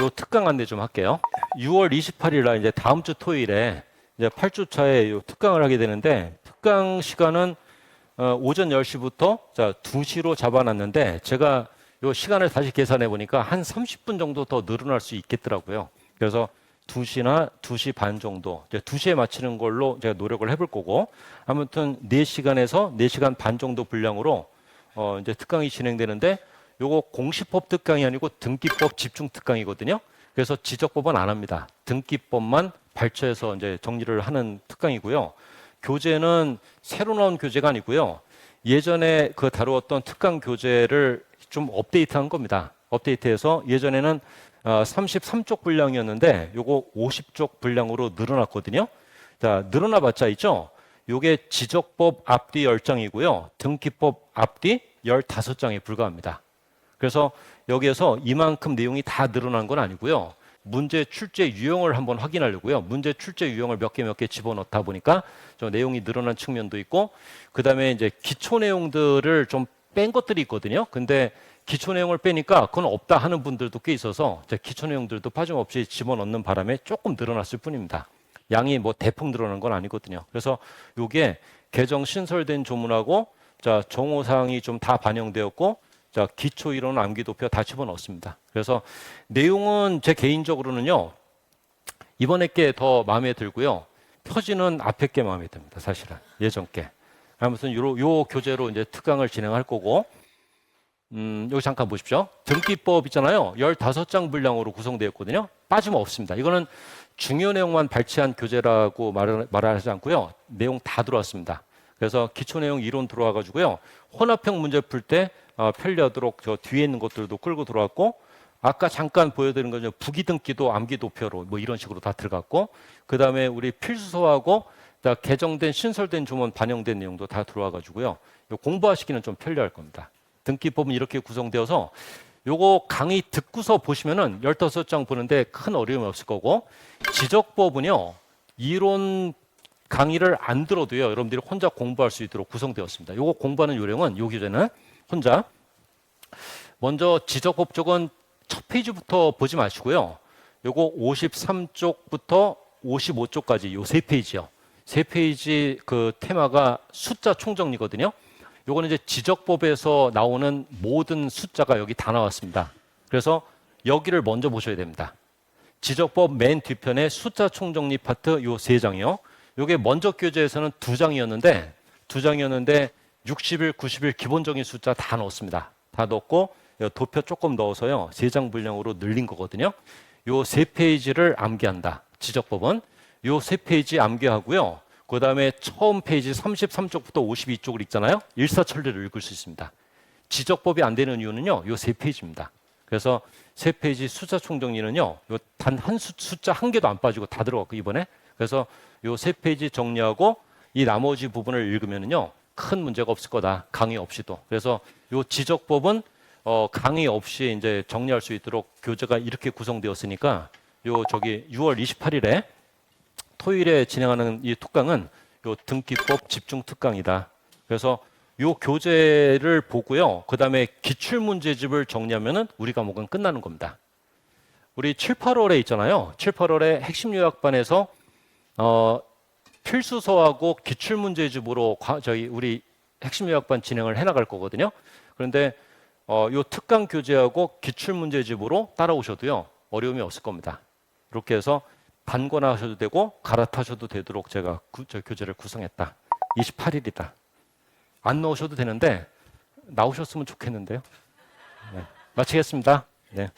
요 특강 안내 좀 할게요. 6월 28일 날 이제 다음 주 토요일에 이제 8주 차에 요 특강을 하게 되는데 특강 시간은 어, 오전 10시부터 자 2시로 잡아놨는데 제가 요 시간을 다시 계산해 보니까 한 30분 정도 더 늘어날 수 있겠더라고요. 그래서 2시나 2시 반 정도 이제 2시에 마치는 걸로 제가 노력을 해볼 거고 아무튼 4시간에서 4시간 반 정도 분량으로 어, 이제 특강이 진행되는데 요거 공시법 특강이 아니고 등기법 집중 특강이거든요. 그래서 지적법은 안 합니다. 등기법만 발췌해서 이제 정리를 하는 특강이고요. 교재는 새로 나온 교재가 아니고요. 예전에 그 다루었던 특강 교재를 좀 업데이트한 겁니다. 업데이트해서 예전에는 어, 33쪽 분량이었는데 요거 50쪽 분량으로 늘어났거든요. 자, 늘어나봤자 있죠. 요게 지적법 앞뒤 10장이고요. 등기법 앞뒤 15장에 불과합니다. 그래서 여기에서 이만큼 내용이 다 늘어난 건 아니고요. 문제 출제 유형을 한번 확인하려고요. 문제 출제 유형을 몇 개 몇 개 집어넣다 보니까 좀 내용이 늘어난 측면도 있고 그다음에 이제 기초 내용들을 좀 뺀 것들이 있거든요. 근데 기초 내용을 빼니까 그건 없다 하는 분들도 꽤 있어서 기초 내용들도 빠짐없이 집어넣는 바람에 조금 늘어났을 뿐입니다. 양이 뭐 대폭 늘어난 건 아니거든요. 그래서 요게 개정 신설된 조문하고 자 정호 사항이 좀 다 반영되었고 자 기초 이론 암기 도표 다 집어넣습니다. 그래서 내용은 제 개인적으로는요 이번에 게 더 마음에 들고요 표지는 앞에 게 마음에 듭니다. 사실은 예전 게 아무튼 요, 요 교재로 이제 특강을 진행할 거고 음, 여기 잠깐 보십시오. 등기법 있잖아요. 15장 분량으로 구성되었거든요. 빠짐없습니다. 이거는 중요 내용만 발췌한 교재라고 말하지 않고요. 내용 다 들어왔습니다. 그래서 기초 내용 이론 들어와 가지고요. 혼합형 문제 풀때 어, 편리하도록 저 뒤에 있는 것들도 끌고 들어왔고 아까 잠깐 보여드린 거죠. 부기등기도 암기 도표로 뭐 이런 식으로 다 들어갔고 그 다음에 우리 필수서하고 다 개정된 신설된 조문 반영된 내용도 다 들어와 가지고요. 이거 공부하시기는 좀 편리할 겁니다. 등기법은 이렇게 구성되어서 요거 강의 듣고서 보시면은 15장 보는데 큰 어려움이 없을 거고 지적법은요. 이론 강의를 안 들어도요. 여러분들이 혼자 공부할 수 있도록 구성되었습니다. 요거 공부하는 요령은 요 교재는 혼자 먼저 지적법 쪽은 첫 페이지부터 보지 마시고요. 요거 53쪽부터 55쪽까지 요 세 페이지요. 세 페이지 그 테마가 숫자 총정리거든요. 요거는 이제 지적법에서 나오는 모든 숫자가 여기 다 나왔습니다. 그래서 여기를 먼저 보셔야 됩니다. 지적법 맨 뒤편에 숫자 총정리 파트 요 세 장이요. 요게 먼저 교재에서는 두 장이었는데 두 장이었는데 60일, 90일 기본적인 숫자 다 넣었습니다. 다 넣고 요 도표 조금 넣어서요. 세장 분량으로 늘린 거거든요. 요 세 페이지를 암기한다. 지적법은 요 세 페이지 암기하고요. 그 다음에 처음 페이지 33쪽부터 52쪽을 읽잖아요. 일사천리를 읽을 수 있습니다. 지적법이 안 되는 이유는요. 요 세 페이지입니다. 그래서 세 페이지 숫자 총정리는요. 요 단 한 숫자 한 개도 안 빠지고 다 들어갔고 이번에 그래서 요 세 페이지 정리하고 이 나머지 부분을 읽으면은요. 큰 문제가 없을 거다. 강의 없이도. 그래서 요 지적법은 어, 강의 없이 이제 정리할 수 있도록 교재가 이렇게 구성되었으니까 요 저기 6월 28일에 토요일에 진행하는 이 특강은 요 등기법 집중 특강이다. 그래서 요 교재를 보고요. 그다음에 기출 문제집을 정리하면은 우리 과목은 끝나는 겁니다. 우리 7, 8월에 있잖아요. 7, 8월에 핵심 요약반에서 어 필수서하고 기출 문제집으로 과- 저희 우리 핵심 요약반 진행을 해 나갈 거거든요. 그런데 어, 요 특강 교재하고 기출 문제집으로 따라오셔도요 어려움이 없을 겁니다. 이렇게 해서 단권하셔도 되고 갈아타셔도 되도록 제가 구, 저 교재를 구성했다. 28일이다. 안 넣으셔도 되는데 나오셨으면 좋겠는데요. 네. 마치겠습니다. 네.